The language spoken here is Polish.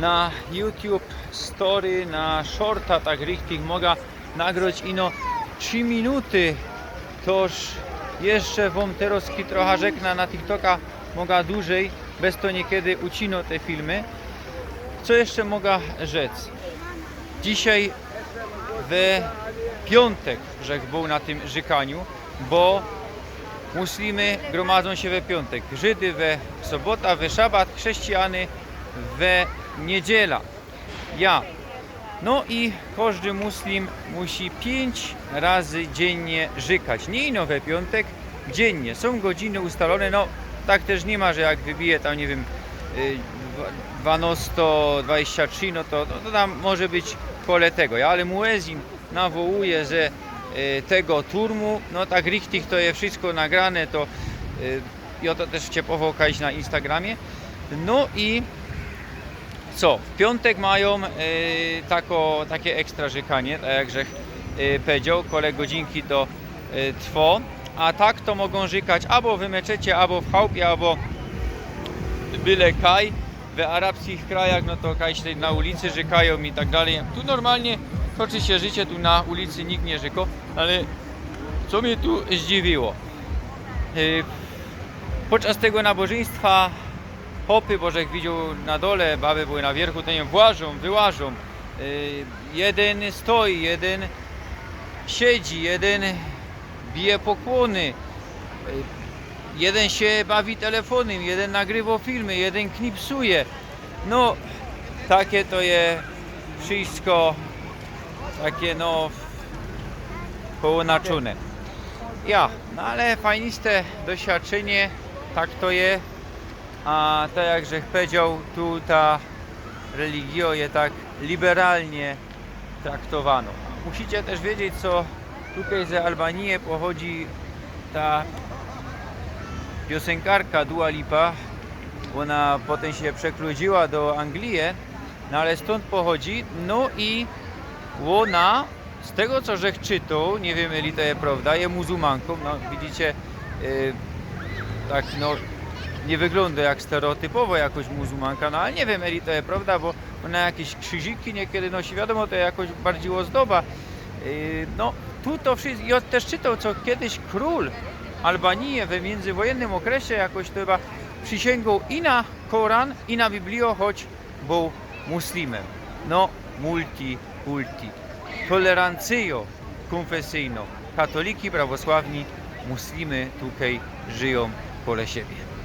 na YouTube story, na shorta tak richtig mogę nagrać ino 3 minuty. Toż jeszcze wam teraz trochę rzekna na TikToka mogę dłużej, bez to niekiedy ucino te filmy. Co jeszcze mogę rzec? Dzisiaj w piątek, że był na tym żykaniu, bo muslimy gromadzą się we piątek, Żydy we sobota, we szabat, chrześcijany we niedziela. Ja. No i każdy muslim musi pięć razy dziennie żykać. Nie ino we piątek, dziennie. Są godziny ustalone, no tak też nie ma, że jak wybije tam, nie wiem, y, 12.23, no to, no to tam może być pole tego. Ja, ale muezin nawołuje, że y, tego turmu, no tak richtig to jest wszystko nagrane, to y, o to też cię powokać na Instagramie. No i co? W piątek mają y, tako, takie ekstra żykanie, tak jak żech y, powiedział, kole godzinki to y, trwo, a tak to mogą żykać albo w meczecie, albo w chałupie, albo byle kaj. W arabskich krajach, no to kaj się na ulicy żykają i tak dalej. Tu normalnie toczy się życie, tu na ulicy nikt nie żyko, ale co mnie tu zdziwiło? Y, Podczas tego nabożeństwa hopy, bo żech widział na dole, baby były na wierchu, to nie włażą, wyłażą. Y, Jeden stoi, jeden siedzi, jeden bije pokłony. Y, Jeden się bawi telefonem, jeden nagrywa filmy, jeden knipsuje. No, takie to je wszystko takie no połączone. Ja, no ale fajniste doświadczenie, tak to je. A tak jak żech powiedział, tu ta religio je tak liberalnie traktowano. Musicie też wiedzieć, co tutaj z Albanii pochodzi ta piosenkarka Dua Lipa. Ona potem się przekludziła do Anglii, no ale stąd pochodzi. No i ona, z tego co żech czytał, nie wiem ili to jest prawda, jest muzułmanką. No widzicie, yy, tak no nie wygląda jak stereotypowo jakoś muzułmanka, no ale nie wiem ili to jest prawda, bo ona jakieś krzyżyki niekiedy nosi, wiadomo to jakoś bardziej ozdoba. Yy, no tu to wszystko, on też czytał co kiedyś król Albanii we międzywojennym okresie jakoś to chyba przysięgał i na Koran i na Biblię, choć był muslimem. No multi, multi. Tolerancjo konfesyjną. Katoliki, prawosławni, muslimy tutaj żyją pole siebie.